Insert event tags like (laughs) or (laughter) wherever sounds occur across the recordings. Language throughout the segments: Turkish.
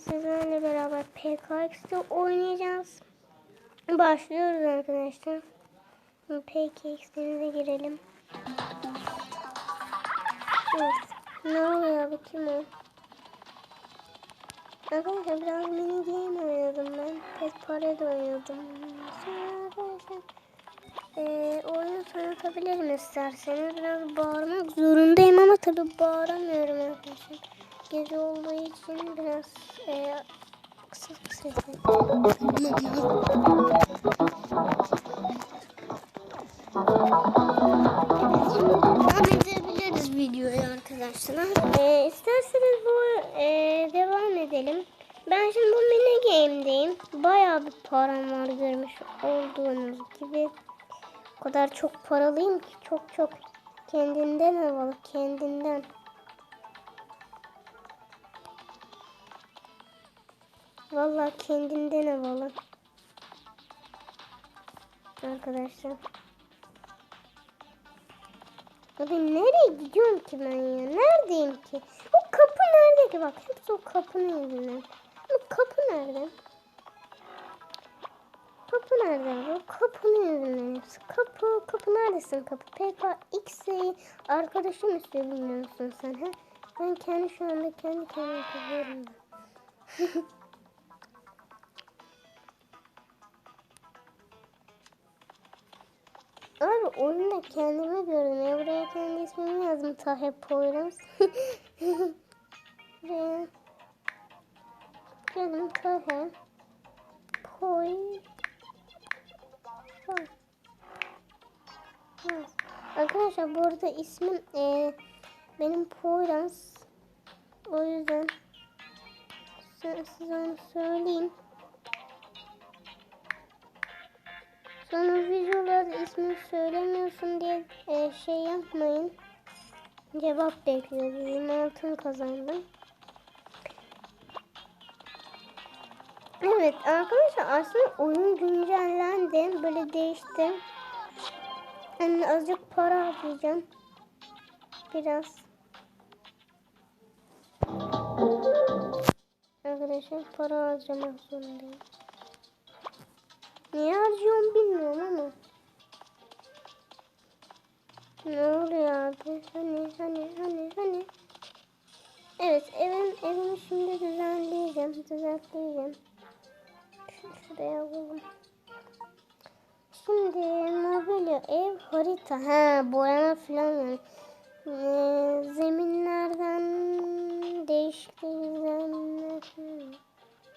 sizlerle beraber PKX'de oynayacağız. Başlıyoruz arkadaşlar. PKX'lerine girelim. Evet. Ne oluyor bu kim o? Arkadaşlar biraz mini game oynadım ben. Pet Parade oynadım. Sonra arkadaşlar e, oyunu tanıtabilirim isterseniz. Biraz bağırmak zorundayım ama tabi bağıramıyorum arkadaşlar. Gece olduğu için biraz e, sesli. Devam edebiliriz videoyu arkadaşlar. E, isterseniz bu e, devam edelim. Ben şimdi bu mini game'deyim. Bayağı bir param var görmüş olduğunuz gibi. O kadar çok paralıyım ki çok çok kendinden havalı kendinden. Vallahi kendinden havalı. Arkadaşlar. Abi nereye gidiyorum ki ben ya? Neredeyim ki? O kapı nerede ki? Bak hepsi o kapının yüzünden. Bu kapı nerede? Kapı nerede? Bu kapının yüzünden. Kapı, kapı neredesin kapı? PKX'i arkadaşım istiyor bilmiyorsun sen ha? Ben kendi şu anda kendi kendime kızıyorum. (laughs) Abi oyunda kendimi görünüyor. Buraya kendi ismimi yazdım. Tahe Poyraz. (laughs) Buraya Canım Tahe Poy. Arkadaşlar bu arada ismim e, benim Poyraz. O yüzden size onu söyleyeyim. Sonra videolarda ismini söylemiyorsun diye e, şey yapmayın. Cevap bekliyoruz. 26 kazandım. Evet arkadaşlar aslında oyun güncellendi. Böyle değişti. Yani azıcık para harcayacağım. Biraz. Arkadaşlar para harcamak zorundayım. Niye harcıyorum bilmiyorum ama. Ne oluyor abi? Hani hani hani hani. Evet evim evimi şimdi düzenleyeceğim. Şu- Şuraya alalım. Şimdi mobilya ev harita. Ha boyama falan yani. Ee, zeminlerden değişiklikler.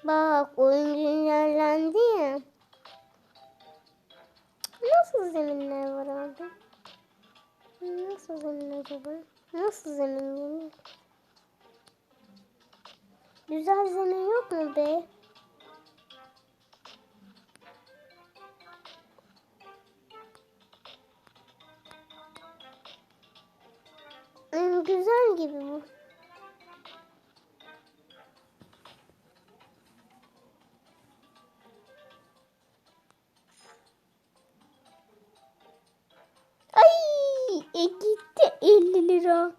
Bak oyun güncellendi ya. Zeminler var abi? Nasıl zemin acaba? Nasıl zemin yani? Güzel zemin yok mu be? Hmm, güzel gibi bu. E gitti 50 lira.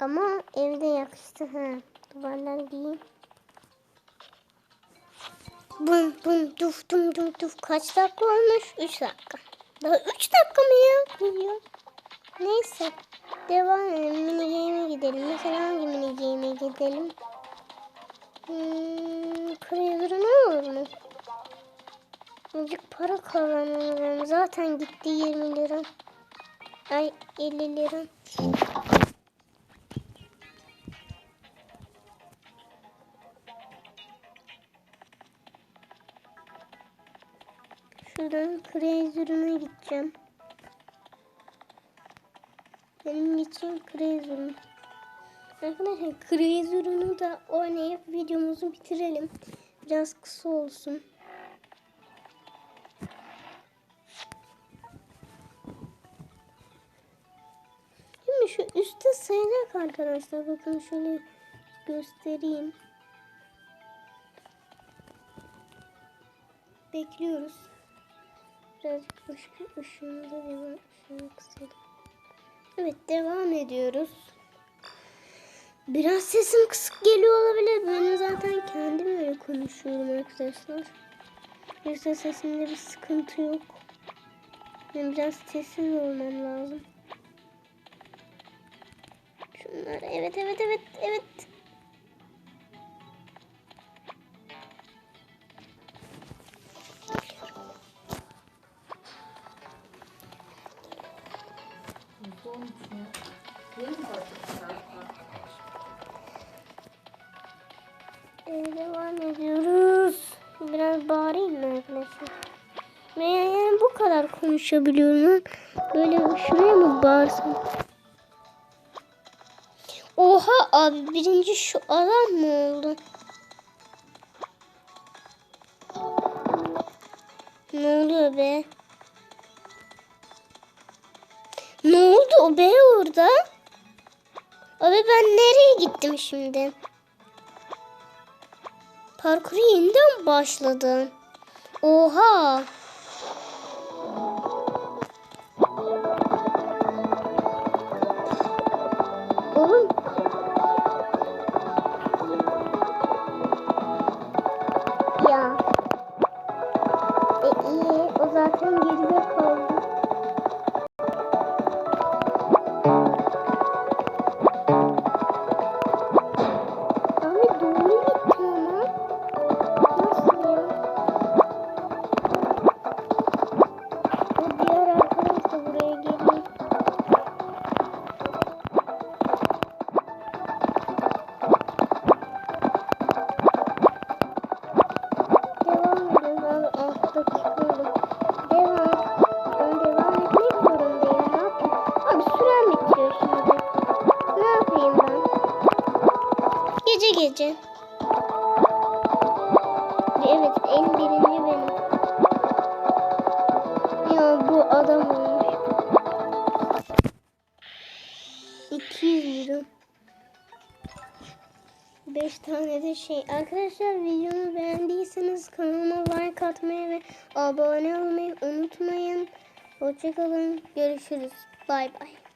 Ama evde yakıştı ha. Duvarlar giyeyim. Bum bum duf dum dum duf. Kaç dakika olmuş? 3 dakika. Daha 3 dakika mı ya? Video. Neyse. Devam edelim. Mini game'e gidelim. Mesela hangi mini game'e gidelim? Hmm, Craver'ı ne olur mu? Azıcık para kazanıyorum. Zaten gitti 20 lira. Ay 50 lira. Şuradan Crazer'ına gideceğim. Benim için Crazer'ım. Arkadaşlar Crazer'ını da oynayıp videomuzu bitirelim. Biraz kısa olsun. Şu üstte sayacak arkadaşlar. Bakın şöyle göstereyim. Bekliyoruz. Birazcık başka ışığımıza devam ışığını kısalım. Evet devam ediyoruz. Biraz sesim kısık geliyor olabilir. Benim zaten konuşuyorum arkadaşlar. Yoksa sesimde bir sıkıntı yok. Benim biraz sessiz olmam lazım. Şunlar evet evet evet evet. Ee, devam ediyoruz. Biraz bağırayım mı arkadaşlar? Yani bu kadar konuşabiliyorum. Böyle şuraya mı bağırsam? Abi birinci şu adam mı oldu? Ne oluyor be? Ne oldu be orada? Abi ben nereye gittim şimdi? Parkuru yeniden başladı. Oha. Oğlum. Gece. Evet en birinci benim. Ya bu adam olmuş. 200 lira. 5 tane de şey. Arkadaşlar videomu beğendiyseniz kanalıma like atmayı ve abone olmayı unutmayın. Hoşçakalın. Görüşürüz. Bay bay.